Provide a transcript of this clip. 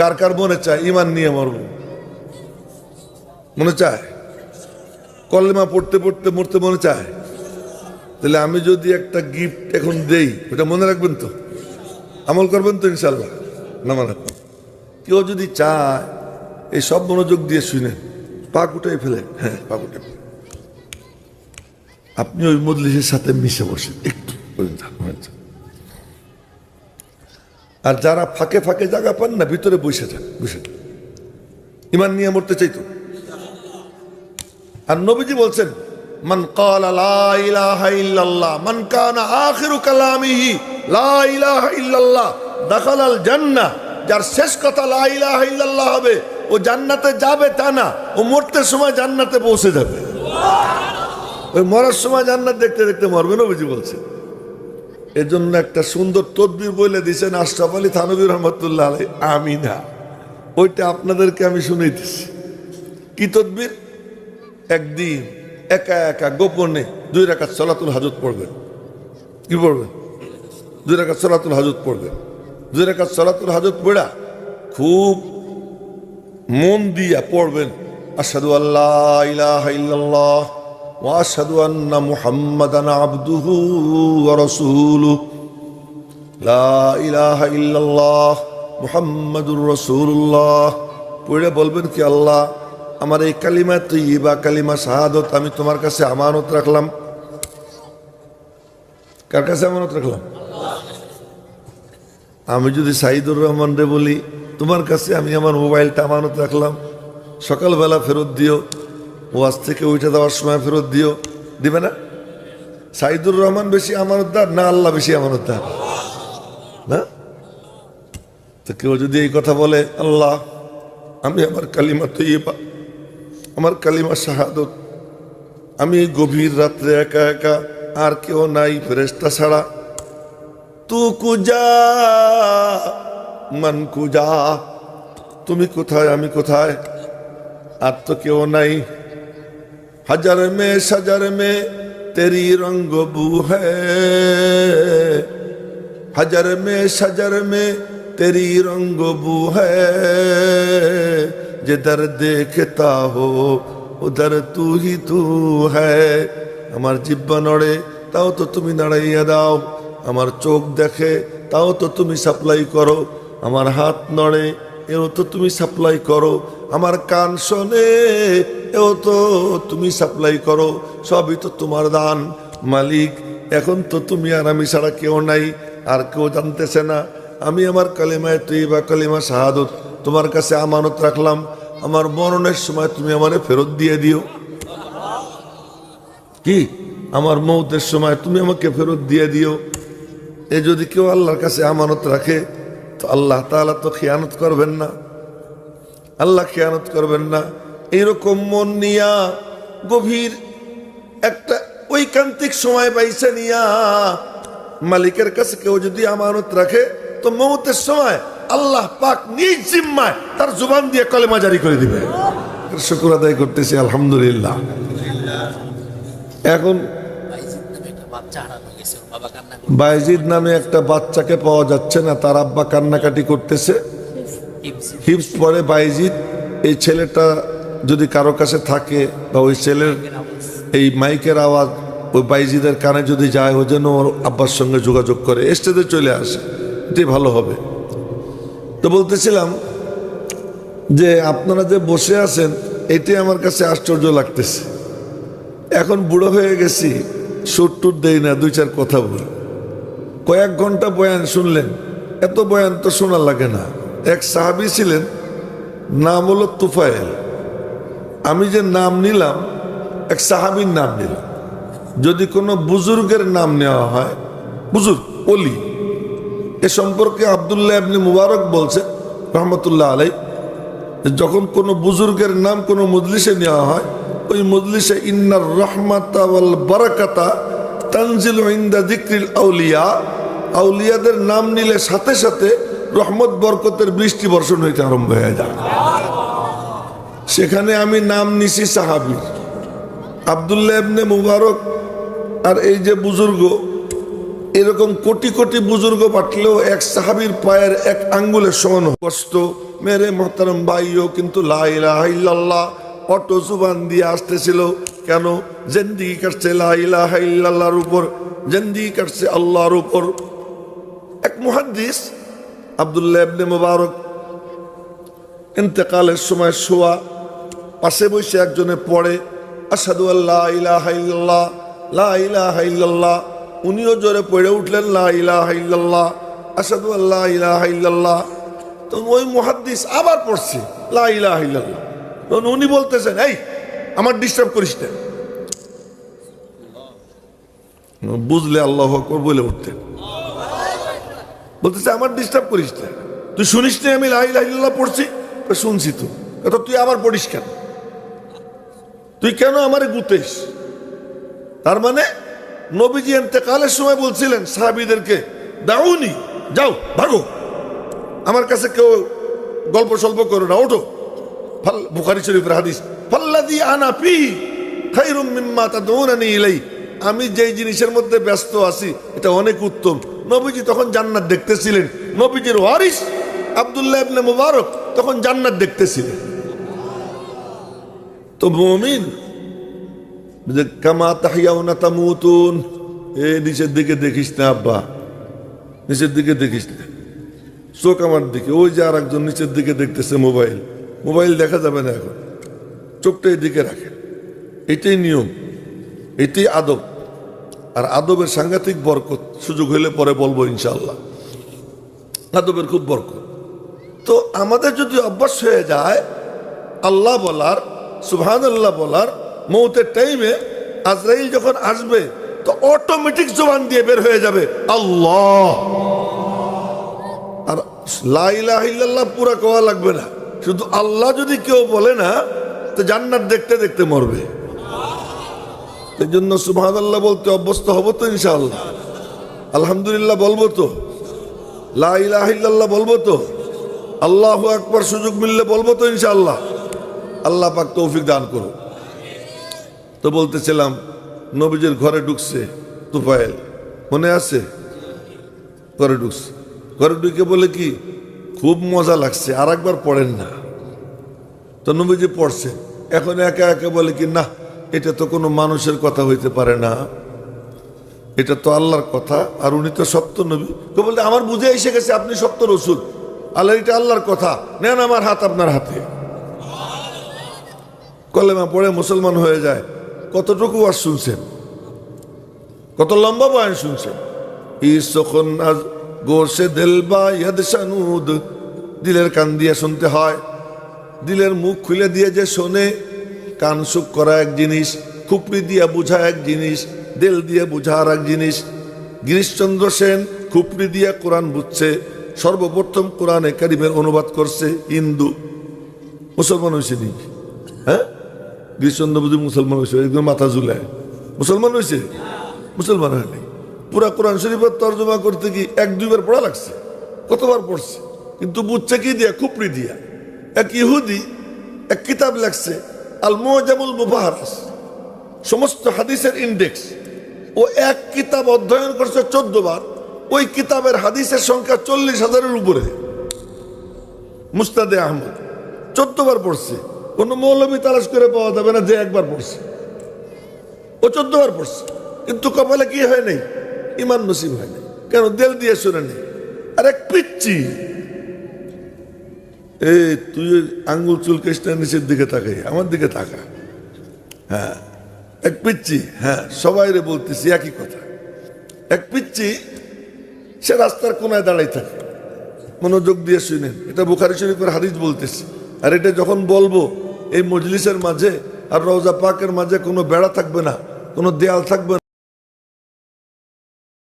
কার কার মনে চায়? ইমান নিয়ে মরব। মনে চায়? কলেমা পড়তে পড়তে মরতে মনে চায়? তাহলে আমি যদি একটা গিফট এখন দেই, ওটা মনে রাখবেন তো? আমল করবেন তো ইনশাল্লাহ না মনে কেউ যদি চায়, এই সব মনোযোগ দিয়ে শুনে পাক উঠাই ফেলেন। হ্যাঁ পাক ফেলেন। আপনি ওই মজলিসের সাথে মিশে বসেন। একটু যান। আর যারা ফাঁকে ফাঁকে জায়গা পান না, ভিতরে বসে যান বসে ইমান নিয়ে মরতে চাইতো আর নবীজি বলছেন, মান ক্বালা লা ইলাহা ইল্লাল্লাহ, মান কানা আখিরু কালামিহি, লা ইলাহা ইল্লাল্লাহ, দাখালাল জান্নাহ, যার শেষ কথা লা ইলাহা ইল্লাল্লাহ হবে, ও জান্নাতে যাবে তা না, ও মরতে সময় জান্নাতে পৌঁছে যাবে। ওই মরার সময় জান্নাত দেখতে দেখতে মরবে, নবীজি বলছেন। এর জন্য একটা সুন্দর তদবির বলে দিয়েছেন আশরাফ আলী থানবী রহমতুল্লাহ আলাই আমি না ওইটা আপনাদেরকে আমি শুনাইতেছি। কি তদবির? একদিন একা একা গোপনে দুই রাকাত সলাতুল হাজত পড়বেন। কি পড়বেন? দুই রাকাত সলাতুল হাজত পড়বেন। দুই রাকাত সলাতুল হাজত পড়া খুব মন দিয়া পড়বেন। আসাদু আল্লাহ ইলাহা ইল্লাল্লাহ। ওয়াসাদু আন্না মুহাম্মাদান আবদুহু ওয়া রাসূলুহু লা ইলাহা ইল্লাল্লাহ মুহাম্মাদুর রাসূলুল্লাহ পড়ে বলবেন কি আল্লাহ, আমার এই কালিমা তৈবা কালিমা শাহাদত আমি তোমার কাছে আমানত রাখলাম। কার কাছে আমানত রাখলাম? আমি যদি সাইদুর রহমান রে বলি, তোমার কাছে আমি আমার মোবাইলটা আমানত রাখলাম। সকালবেলা ফেরত দিও ওয়াজ থেকে উঠে দেওয়ার সময় ফেরত দিও। দিবে না? সাইদুর রহমান বেশি আমার আমানতদার, না আল্লাহ বেশি আমার আমানতদার? না? তো কেউ যদি এই কথা বলে, আল্লাহ, আমি আমার কালিমা তৈবা আমার কালিমা শাহাদত, আমি গভীর রাত্রে একা একা আর কেউ নাই ফেরেস্তা ছাড়া। তু কুজা, মান কুজা, তুমি কোথায়, আমি কোথায়? আর তো কেউ নাই হাজার মে সাজার মে তেরি রঙ্গ বু হ্যায় हजार में शजर में तेरी रंग बू है जिधर देखता हो उधर तू ही तू है আমার জিব্বা নড়ে তাও তো তুমি নাড়াইয়া দাও আমার চোখ দেখে তাও তো তুমি সাপ্লাই করো আমার হাত নড়ে এও তো তুমি সাপ্লাই করো আমার কান শোনে এও তো তুমি সাপ্লাই করো, সবই তো তোমার দান। মালিক, এখন তো তুমি আর আমি ছাড়া কেউ নাই, আর কেউ জানতেছে না। আমি আমার কালিমায় তুই বা কালিমা শাহাদত তোমার কাছে আমানত রাখলাম। আমার মরণের সময় তুমি আমারে ফেরত দিয়ে দিও। কি? আমার মৌতের সময় তুমি আমাকে ফেরত দিয়ে দিও। এ যদি কেউ আল্লাহর কাছে আমানত রাখে, তো আল্লাহ তাআলা তো খেয়ানত করবেন না। আল্লাহ খেয়ানত করবেন না। এইরকম মন নিয়া গভীর একটা ঐকান্তিক সময় পাইছে নিয়া মালিকের কাছে কেউ যদি আমানত রাখে তো মৌতের সময় আল্লাহ পাক নিজ জিম্মায় তার জুবান দিয়ে কলেমা জারি করে দিবে। শুকুর আদায় করতেছি আলহামদুলিল্লাহ। এখন বাইজিদ নামে একটা বাচ্চাকে পাওয়া যাচ্ছে না তার আব্বা কান্নাকাটি করতেছে। হিপস পরে বাইজিদ এই ছেলেটা যদি কারও কাছে থাকে বা ওই ছেলের এই মাইকের আওয়াজ, ওই বাইজিদের কানে যদি যায়, ও যেন ওর আব্বার সঙ্গে যোগাযোগ করে স্টেজে চলে আসে, এটাই ভালো হবে। তো বলতেছিলাম যে আপনারা যে বসে আছেন এটি আমার কাছে আশ্চর্য লাগতেছে। এখন বুড়ো হয়ে গেছি সুট টুট দেই না, দুই চার কথা বলি। কয়েক ঘণ্টা বয়ান শুনলেন, এত বয়ান তো শোনা লাগে না। এক সাহাবি ছিলেন, নাম হলো তুফায়েল। আমি যে নাম নিলাম, এক সাহাবির নাম নিলাম। যদি কোনো বুজুর্গের নাম নেওয়া হয়, বুজুর্গ অলি এ সম্পর্কে আবদুল্লাহ আপনি মুবারক বলছে, রহমতুল্লাহ আলাই যখন কোনো বুজুর্গের নাম কোনো মজলিসে নেওয়া হয়, ওই মজলিসে ইন্নার রহমাতা ওয়াল বারাকাতা তানজিল ইন্দা দিক্রিল আউলিয়া, আউলিয়াদের নাম নিলে সাথে সাথে রহমত, বরকতের বৃষ্টি বর্ষণ হইতে আরম্ভ হয়ে যায়। সেখানে আমি নাম নিছি সাহাবির আবদুল্লাহ ইবনে মুবারক আর এই যে বুজুর্গ, এরকম কোটি কোটি বুজুর্গ পাঠলেও এক সাহাবির পায়ের এক আঙ্গুলের সমান কষ্ট মেরে মহতারম ভাইও কিন্তু লাইলাহ অটো জুবান দিয়ে আসতেছিল। কেন? জেন্দিগি কাটছে লাইলাহার উপর, জেন্দিগি কাটছে আল্লাহর উপর। এক মুহাদ্দিস, আবদুল্লাহ ইবনে মুবারক, ইন্তেকালের সময় শোয়া পাশে বসে একজনে পড়ে আসাদু আল্লাহ ইলাহা ইল্লাল্লাহ, লা উনিও জোরে পড়ে উঠলেন, লা ইলাহা আসাদু আল্লাহ ইলাহা ইল্লাল্লাহ। তো ওই মুহাদ্দিস আবার পড়ছে, লা ইলাহা তখন উনি বলতেছেন, এই, আমার ডিস্টার্ব করিস না। বুঝলে আল্লাহ বলে উঠতেন। বলতেছে, আমার ডিস্টার্ব করিস না। তুই শুনিস আমি লাই লাইল্লাহ পড়ছি? শুনছি তো তুই আবার পড়িস কেন? তুই কেন আমারে গুতেস? তার মানে নবীজি এতেকালের সময় বলছিলেন সাহাবিদেরকে, দাউনি, যাও, ভাগো। আমার কাছে কেউ গল্প সল্প করো না, ওঠো। বুখারি শরীফের হাদিস ফাল্লাদি আনা পি খাইরুম মিম্মা তাদউনানি ইলাই আমি যেই জিনিসের মধ্যে ব্যস্ত আছি, এটা অনেক উত্তম। নবীজি তখন জান্নাত দেখতেছিলেন। নবীজির ওয়ারিস আব্দুল্লাহ ইবনে মুবারক তখন জান্নাত দেখতেছিলেন। তো মুমিন কামা তাহিয়াউনা তামুতুন এ নিচের দিকে দেখিস না আব্বা নিচের দিকে দেখিস না চোখ আমার দিকে ওই যে আর একজন নিচের দিকে দেখতেছে মোবাইল মোবাইল দেখা যাবে না এখন চোখটা এদিকে রাখে এটাই নিয়ম এটাই আদব আর আদবের সাংঘাতিক বরকত সুযোগ হইলে পরে বলব ইনশাল্লাহ আদবের খুব বরকত তো আমাদের যদি অভ্যাস হয়ে যায় আল্লাহ বলার আল্লাহ বলার মৌতের টাইমে আজরাইল যখন আসবে, তো অটোমেটিক জবান দিয়ে বের হয়ে যাবে, আল্লাহ। আর লাইলাহ ইল্লাল্লাহ পুরা কোয়া লাগবে না। শুধু আল্লাহ যদি কেউ বলে না, তো জান্নাত দেখতে দেখতে মরবে। এই জন্য সুবহান আল্লাহ বলতে অভ্যস্ত হব তো ইনশাআল্লাহ। আলহামদুলিল্লাহ বলব তো। লাইলাহ ইল্লাল্লাহ বলব তো। আল্লাহ আকবার সুযোগ মিললে বলব তো ইনশাআল্লাহ। আল্লাহ পাক তৌফিক দান করো তো বলতেছিলাম, নবীজের ঘরে ঢুকছে তুফাইল মনে আছে? ঘরে ঢুকছে। ঘরে ঢুকে বলে কি, খুব মজা লাগছে আর একবার পড়েন না। তো নবীজি পড়ছে এখন একা একা বলে কি না এটা তো কোনো মানুষের কথা হইতে পারে না। এটা তো আল্লাহর কথা, আর উনি তো সত্য নবী। তো বলতে, আমার বুঝে এসে গেছে, আপনি সত্য রসুল। আল্লাহ এটা আল্লাহর কথা। নেন আমার হাত আপনার হাতে। কলেমা পড়ে মুসলমান হয়ে যায়। কতটুকু আর শুনছেন? কত লম্বা বয়ান শুনছেন? ইসখন আজ গোসে সানুদ দিলের কান দিয়ে শুনতে হয়। দিলের মুখ খুলে দিয়ে যে শোনে, কান সুখ করা এক জিনিস, খুপড়ি দিয়ে বোঝা এক জিনিস, দেল দিয়ে বোঝা আর এক জিনিস। গিরিশচন্দ্র সেন খুপড়ি দিয়ে কোরআন বুঝছে, সর্বপ্রথম কোরআনে কারিমের অনুবাদ করছে হিন্দু। মুসলমান হয়েছে নি হ্যাঁ? গিরিশচন্দ্র বুঝি মুসলমান হয়েছে একদম মাথা ঝুলায়। মুসলমান হয়েছে? মুসলমান হয়নি। পুরা কোরআন শরীফের তর্জমা করতে কি এক, দুইবার পড়া লাগছে। কতবার পড়ছে? কিন্তু বুঝছে কি দিয়া? খুপড়ি দিয়া। এক ইহুদি এক কিতাব লেখছে আল মোজামুল মুবাহারাস সমস্ত হাদিসের ইন্ডেক্স ও এক কিতাব অধ্যয়ন করছে চোদ্দ বার। ওই কিতাবের হাদিসের সংখ্যা চল্লিশ হাজারের উপরে। মুস্তাদে আহমদ। চোদ্দ বার পড়ছে। কোনো মৌলবী তালাশ করে পাওয়া যাবে না যে একবার পড়ছে। ও চোদ্দ বার পড়ছে। কিন্তু কপালে কি হয় নাই? ইমান নসিব হয় নাই। কেন? দেল দিয়ে শুনে নেই আর এক পিচ্ছি এই তুই আঙ্গুল চুলকেস না নিচের দিকে তাকাই। আমার দিকে তাকা। হ্যাঁ। এক পিচ্ছি হ্যাঁ সবাই রে বলতেছি একই কথা। এক পিচ্ছি সে রাস্তার কোনায় দাঁড়াই থাকে। মনোযোগ দিয়ে শুনেন। এটা বুখারি শরীফের হাদিস বলতেছি। আর এটা যখন বলব এই মজলিসের মাঝে আর রওজা পাকের মাঝে কোনো বেড়া থাকবে না কোনো দেয়াল থাকবে